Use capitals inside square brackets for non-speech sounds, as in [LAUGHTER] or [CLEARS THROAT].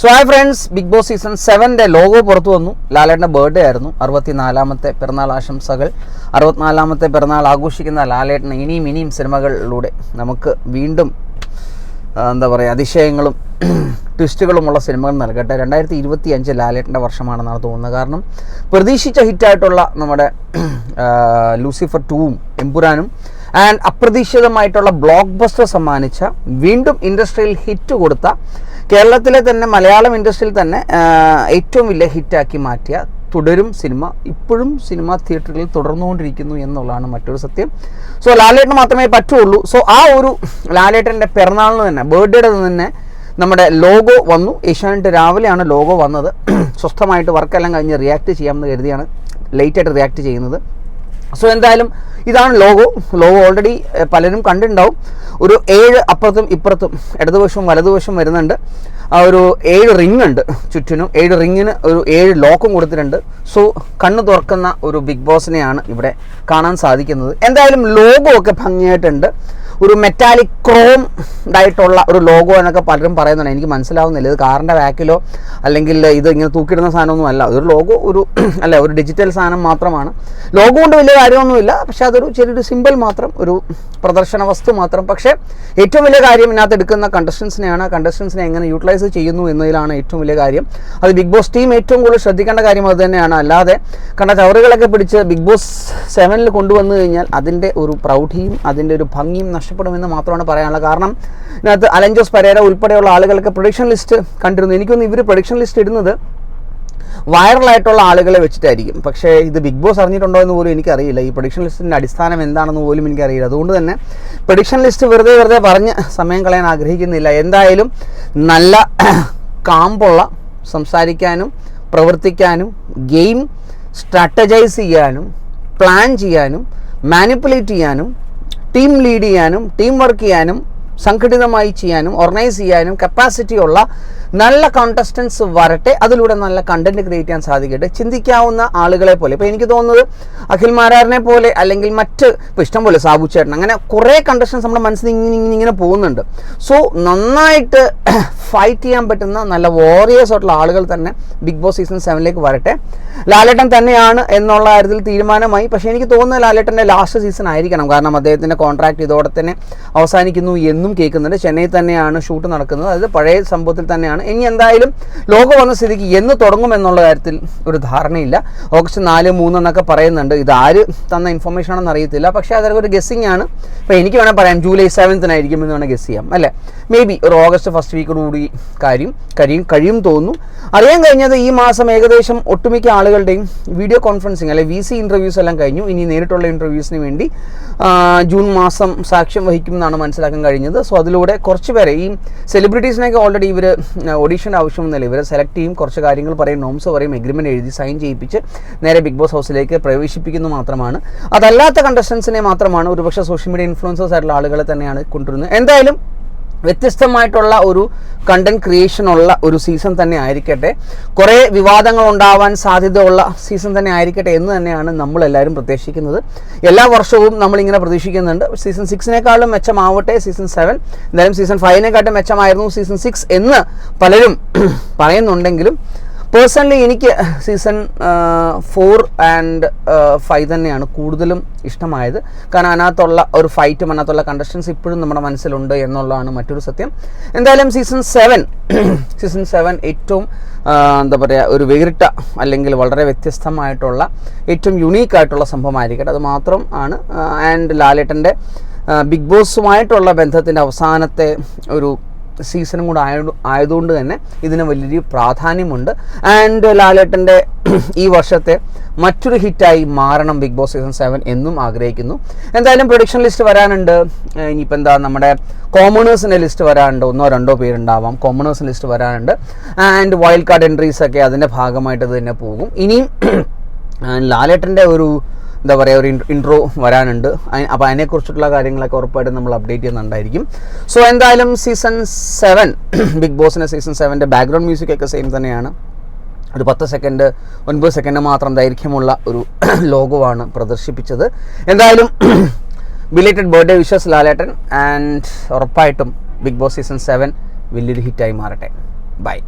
So hi friends Bigg Boss season സെവന്റെ logo പുറത്തു വന്നു. ലാലേട്ടന്റെ ബർത്ത്ഡേ ആയിരുന്നു. അറുപത്തിനാലാമത്തെ പിറന്നാൾ ആശംസകൾ. അറുപത്തിനാലാമത്തെ പിറന്നാൾ ആഘോഷിക്കുന്ന ലാലേട്ടന് ഇനിയും ഇനിയും സിനിമകളിലൂടെ നമുക്ക് വീണ്ടും എന്താ പറയുക അതിശയങ്ങളും [CLEARS THROAT] ട്വിസ്റ്റുകളുമുള്ള സിനിമകൾ നൽകട്ടെ. രണ്ടായിരത്തി ഇരുപത്തി അഞ്ച് ലാലേട്ടന്റെ വർഷമാണെന്നാണ് തോന്നുന്നത്. കാരണം പ്രതീക്ഷിച്ച ഹിറ്റായിട്ടുള്ള നമ്മുടെ [CLEARS THROAT] ലൂസിഫർ ടൂവും എമ്പുരാനും ആൻഡ് അപ്രതീക്ഷിതമായിട്ടുള്ള ബ്ലോക്ക് ബസ്റ്റർ സമ്മാനിച്ച വീണ്ടും ഇൻഡസ്ട്രിയിൽ ഹിറ്റ് കൊടുത്ത കേരളത്തിലെ തന്നെ മലയാളം ഇൻഡസ്ട്രിയിൽ തന്നെ ഏറ്റവും വലിയ ഹിറ്റാക്കി മാറ്റിയ തുടരും സിനിമ ഇപ്പോഴും സിനിമ തിയേറ്ററുകളിൽ തുടർന്നുകൊണ്ടിരിക്കുന്നു എന്നുള്ളതാണ് മറ്റൊരു സത്യം. സോ ലാലേട്ടന് മാത്രമേ പറ്റുള്ളൂ. സോ ആ ഒരു ലാലേട്ടന്റെ പിറന്നാളിന് തന്നെ ബർത്ത്ഡേയുടെ തന്നെ നമ്മുടെ ലോഗോ വന്നു. ഏഷ്യാനെറ്റ് രാവിലെയാണ് ലോഗോ വന്നത്. [CLEARS THROAT] സ്വസ്ഥമായിട്ട് വർക്കെല്ലാം കഴിഞ്ഞ് റിയാക്ട് ചെയ്യാമെന്ന് കരുതിയാണ്. ലേറ്റായിട്ട് റിയാക്ട് ചെയ്യുന്നത്. സോ എന്തായാലും ഇതാണ് ലോഗോ. ലോഗോ ഓൾറെഡി പലരും കണ്ടിട്ടുണ്ടാവും. ഒരു ഏഴ് അപ്പുറത്തും ഇപ്പുറത്തും ഇടതുവശവും വലതുവശവും വരുന്നുണ്ട്. ആ ഒരു ഏഴ് റിങ് ഉണ്ട് ചുറ്റിനും. ഏഴ് റിങ്ങിന് ഒരു ഏഴ് ലോക്കും കൊടുത്തിട്ടുണ്ട്. സോ കണ്ണ് തുറക്കുന്ന ഒരു ബിഗ് ബോസിനെയാണ് ഇവിടെ കാണാൻ സാധിക്കുന്നത്. എന്തായാലും ലോഗോ ഒക്കെ ഭംഗിയായിട്ടുണ്ട്. ഒരു മെറ്റാലിക് ക്രോം ഇതായിട്ടുള്ള ഒരു ലോഗോ എന്നൊക്കെ പലരും പറയുന്നുണ്ട്. എനിക്ക് മനസ്സിലാവുന്നില്ല. ഇത് കാറിന്റെ ബാക്കിലോ അല്ലെങ്കിൽ ഇത് ഇങ്ങനെ തൂക്കിയിടുന്ന സാധനമൊന്നും അല്ല. ഒരു ലോഗോ ഒരു [CLEARS THROAT] അല്ല ഒരു ഡിജിറ്റൽ സാധനം മാത്രമാണ്. ലോഗോ കൊണ്ട് വലിയ കാര്യമൊന്നുമില്ല. പക്ഷേ അതൊരു ചെറിയൊരു സിമ്പിൾ മാത്രം ഒരു പ്രദർശന വസ്തു മാത്രം. പക്ഷേ ഏറ്റവും വലിയ കാര്യം ഇതിനകത്ത് എടുക്കുന്ന കണ്ടസ്റ്റൻസിനെയാണ് കണ്ടസ്റ്റൻസിനെ എങ്ങനെ യൂട്ടിലൈസ് ചെയ്യുന്നു എന്നതിലാണ് ഏറ്റവും വലിയ കാര്യം. അത് ബിഗ് ബോസ് ടീം ഏറ്റവും കൂടുതൽ ശ്രദ്ധിക്കേണ്ട കാര്യം അത് തന്നെയാണ്. അല്ലാതെ കണ്ട ചവറുകളൊക്കെ പിടിച്ച് ബിഗ് ബോസ് സെവനിൽ കൊണ്ടുവന്നു കഴിഞ്ഞാൽ അതിന്റെ ഒരു പ്രൗഢിയും അതിന്റെ ഒരു ഭംഗിയും നഷ്ടപ്പെടുമെന്ന് മാത്രമാണ് പറയാനുള്ളത്. കാരണം ഇതിനകത്ത് അലഞ്ചോസ് പരേര ഉൾപ്പെടെയുള്ള ആളുകൾക്ക് പ്രൊഡിക്ഷൻ ലിസ്റ്റ് കണ്ടിരുന്നു. എനിക്കൊന്ന് ഇവർ പ്രൊഡിക്ഷൻ ലിസ്റ്റ് ഇടുന്നത് വൈറലായിട്ടുള്ള ആളുകളെ വെച്ചിട്ടായിരിക്കും. പക്ഷേ ഇത് ബിഗ് ബോസ് അറിഞ്ഞിട്ടുണ്ടോ എന്ന് പോലും എനിക്കറിയില്ല. ഈ പ്രൊഡിക്ഷൻ ലിസ്റ്റിന്റെ അടിസ്ഥാനം എന്താണെന്ന് പോലും എനിക്കറിയില്ല. അതുകൊണ്ട് തന്നെ പ്രൊഡിക്ഷൻ ലിസ്റ്റ് വെറുതെ വെറുതെ പറഞ്ഞ് സമയം കളയാൻ ആഗ്രഹിക്കുന്നില്ല. എന്തായാലും നല്ല [CLEARS THROAT] കാമ്പുള്ള സംസാരിക്കാനും പ്രവർത്തിക്കാനും ഗെയിം സ്ട്രാറ്റജൈസ് ചെയ്യാനും പ്ലാൻ ചെയ്യാനും മാനിപ്പുലേറ്റ് ചെയ്യാനും ടീം ലീഡ് ചെയ്യാനും ടീം വർക്ക് ചെയ്യാനും സംഘടിതമായി ചെയ്യാനും ഓർഗനൈസ് ചെയ്യാനും കപ്പാസിറ്റി ഉള്ള നല്ല കോണ്ടസ്റ്റൻസ് വരട്ടെ. അതിലൂടെ നല്ല കണ്ടന്റ് ക്രിയേറ്റ് ചെയ്യാൻ സാധിക്കട്ടെ. ചിന്തിക്കാവുന്ന ആളുകളെ പോലെ. ഇപ്പോൾ എനിക്ക് തോന്നുന്നത് അഖിൽ മാരാറിനെ പോലെ അല്ലെങ്കിൽ മറ്റ് ഇപ്പോൾ ഇഷ്ടംപോലെ സാബു ചേട്ടൻ അങ്ങനെ കുറേ കണ്ടസ്റ്റൻസ് നമ്മുടെ മനസ്സിൽ ഇങ്ങനെ ഇങ്ങനെ ഇങ്ങനെ പോകുന്നുണ്ട്. സോ നന്നായിട്ട് ഫൈറ്റ് ചെയ്യാൻ പറ്റുന്ന നല്ല വോറിയേഴ്സ് ആയിട്ടുള്ള ആളുകൾ തന്നെ ബിഗ് ബോസ് സീസൺ സെവനിലേക്ക് വരട്ടെ. ലാലേട്ടൻ തന്നെയാണ് എന്നുള്ള കാര്യത്തിൽ തീരുമാനമായി. പക്ഷേ എനിക്ക് തോന്നുന്നത് ലാലേട്ടന്റെ ലാസ്റ്റ് സീസൺ ആയിരിക്കണം. കാരണം അദ്ദേഹത്തിന്റെ കോൺട്രാക്ട് ഇതോടെ തന്നെ അവസാനിക്കുന്നു എന്നും കേൾക്കുന്നുണ്ട്. ചെന്നൈ തന്നെയാണ് ഷൂട്ട് നടക്കുന്നത്. അതായത് പഴയ സംഭവത്തിൽ തന്നെയാണ്. ഇനി എന്തായാലും ലോകം വന്ന സ്ഥിതിക്ക് എന്ന് തുടങ്ങും എന്നുള്ള കാര്യത്തിൽ ഒരു ധാരണയില്ല. ഓഗസ്റ്റ് നാല് മൂന്ന് എന്നൊക്കെ പറയുന്നുണ്ട്. ഇത് ആര് തന്ന ഇൻഫർമേഷൻ ആണെന്ന് അറിയത്തില്ല. പക്ഷേ അതൊക്കെ ഒരു ഗസ്സിംഗ് ആണ്. അപ്പോൾ എനിക്ക് വേണേൽ പറയാം ജൂലൈ സെവൻത്തിനായിരിക്കും എന്ന് വേണമെങ്കിൽ ഗസ് ചെയ്യാം. അല്ലേ? മേ ബി ഒരു ഓഗസ്റ്റ് ഫസ്റ്റ് വീക്കോടുകൂടി കാര്യം കഴിയും കഴിയും തോന്നുന്നു. അറിയാൻ കഴിഞ്ഞത് ഈ മാസം ഏകദേശം ഒട്ടുമിക്ക ആളുകളുടെയും വീഡിയോ കോൺഫറൻസിങ് അല്ലെ വി സി ഇന്റർവ്യൂസ് എല്ലാം കഴിഞ്ഞു. ഇനി നേരിട്ടുള്ള ഇന്റർവ്യൂസിന് വേണ്ടി ജൂൺ മാസം സാക്ഷ്യം വഹിക്കുമെന്നാണ് മനസ്സിലാക്കാൻ കഴിഞ്ഞത്. സോ അതിലൂടെ കുറച്ച് പേരെ ഈ സെലിബ്രിറ്റീസിനൊക്കെ ഓൾറെഡി ഇവർ ഓഡീഷന്റെ ആവശ്യമൊന്നുമില്ല ഇവരെ സെലക്ട് ചെയ്യും കുറച്ച് കാര്യങ്ങൾ പറയും നോംസ് പറയും എഗ്രിമെന്റ് എഴുതി സൈൻ ചെയ്യിപ്പിച്ച് നേരെ ബിഗ് ബോസ് ഹൗസിലേക്ക് പ്രവേശിപ്പിക്കുന്നു മാത്രമാണ്. അതല്ലാത്ത കണ്ടസ്റ്റൻസിനെ മാത്രമാണ് ഒരുപക്ഷെ സോഷ്യൽ മീഡിയ ഇൻഫ്ലുവൻസേഴ്സ് ആയിട്ടുള്ള ആളുകളെ തന്നെയാണ് കൊണ്ടുവരുന്നത്. എന്തായാലും വ്യത്യസ്തമായിട്ടുള്ള ഒരു കണ്ടന്റ് ക്രിയേഷൻ ഉള്ള ഒരു സീസൺ തന്നെ ആയിരിക്കട്ടെ. കുറേ വിവാദങ്ങൾ ഉണ്ടാവാൻ സാധ്യതയുള്ള സീസൺ തന്നെ ആയിരിക്കട്ടെ എന്ന് തന്നെയാണ് നമ്മളെല്ലാവരും പ്രതീക്ഷിക്കുന്നത്. എല്ലാ വർഷവും നമ്മളിങ്ങനെ പ്രതീക്ഷിക്കുന്നുണ്ട്. സീസൺ സിക്സിനേക്കാളും മെച്ചമാവട്ടെ സീസൺ സെവൻ എന്തായാലും സീസൺ ഫൈവിനെക്കാട്ടും മെച്ചമായിരുന്നു സീസൺ സിക്സ് എന്ന് പലരും [CLEARS THROAT] പറയുന്നുണ്ടെങ്കിലും പേഴ്സണലി എനിക്ക് സീസൺ ഫോർ ആൻഡ് ഫൈവ് തന്നെയാണ് കൂടുതലും ഇഷ്ടമായത്. കാരണം അതിനകത്തുള്ള ഒരു ഫൈറ്റും അതിനകത്തുള്ള കണ്ടസ്റ്റൻസ് ഇപ്പോഴും നമ്മുടെ മനസ്സിലുണ്ട് എന്നുള്ളതാണ് മറ്റൊരു സത്യം. എന്തായാലും സീസൺ സെവൻ [CLEARS THROAT] സീസൺ സെവൻ ഏറ്റവും എന്താ പറയുക ഒരു വേറിട്ട അല്ലെങ്കിൽ വളരെ വ്യത്യസ്തമായിട്ടുള്ള ഏറ്റവും യുണീക്ക് ആയിട്ടുള്ള സംഭവമായിരിക്കട്ടെ. അത് മാത്രം ആണ്. ആൻഡ് ലാലേട്ടന്റെ ബിഗ് ബോസുമായിട്ടുള്ള ബന്ധത്തിന്റെ അവസാനത്തെ ഒരു സീസണും കൂടെ ആയത് ആയതുകൊണ്ട് തന്നെ ഇതിന് വലിയൊരു പ്രാധാന്യമുണ്ട്. ആൻഡ് ലാലേട്ടന്റെ [CLEARS THROAT] ഈ വർഷത്തെ മറ്റൊരു ഹിറ്റായി മാറണം ബിഗ് ബോസ് സീസൺ സെവൻ എന്നും ആഗ്രഹിക്കുന്നു. എന്തായാലും പ്രൊഡിക്ഷൻ ലിസ്റ്റ് വരാനുണ്ട്. ഇനിയിപ്പോൾ എന്താ നമ്മുടെ കോമണേഴ്സിന്റെ ലിസ്റ്റ് വരാനുണ്ട്. ഒന്നോ രണ്ടോ പേരുണ്ടാവാം. കോമണേഴ്സിന്റെ ലിസ്റ്റ് വരാനുണ്ട്. ആൻഡ് വൈൽഡ് കാർഡ് എൻട്രീസ് ഒക്കെ അതിന്റെ ഭാഗമായിട്ട് തന്നെ പോകും. ഇനിയും [CLEARS THROAT] ലാലേട്ടന്റെ ഒരു എന്താ പറയുക ഒരു ഇൻട്രോ വരാനുണ്ട്. അപ്പോൾ അതിനെക്കുറിച്ചിട്ടുള്ള കാര്യങ്ങളൊക്കെ ഉറപ്പായിട്ടും നമ്മൾ അപ്ഡേറ്റ് ചെയ്യുന്നുണ്ടായിരിക്കും. സോ എന്തായാലും സീസൺ സെവൻ ബിഗ് ബോസിന്റെ സീസൺ സെവന്റെ ബാക്ക്ഗ്രൗണ്ട് മ്യൂസിക് ഒക്കെ സെയിം തന്നെയാണ്. ഒരു പത്ത് സെക്കൻഡ് ഒൻപത് സെക്കൻഡ് മാത്രം ദൈർഘ്യമുള്ള ഒരു [CLEARS THROAT] ലോഗോവാണ് പ്രദർശിപ്പിച്ചത്. എന്തായാലും belated birthday wishes Lalettan. And ഉറപ്പായിട്ടും ബിഗ് ബോസ് സീസൺ സെവൻ വലിയൊരു ഹിറ്റായി മാറട്ടെ. ബൈ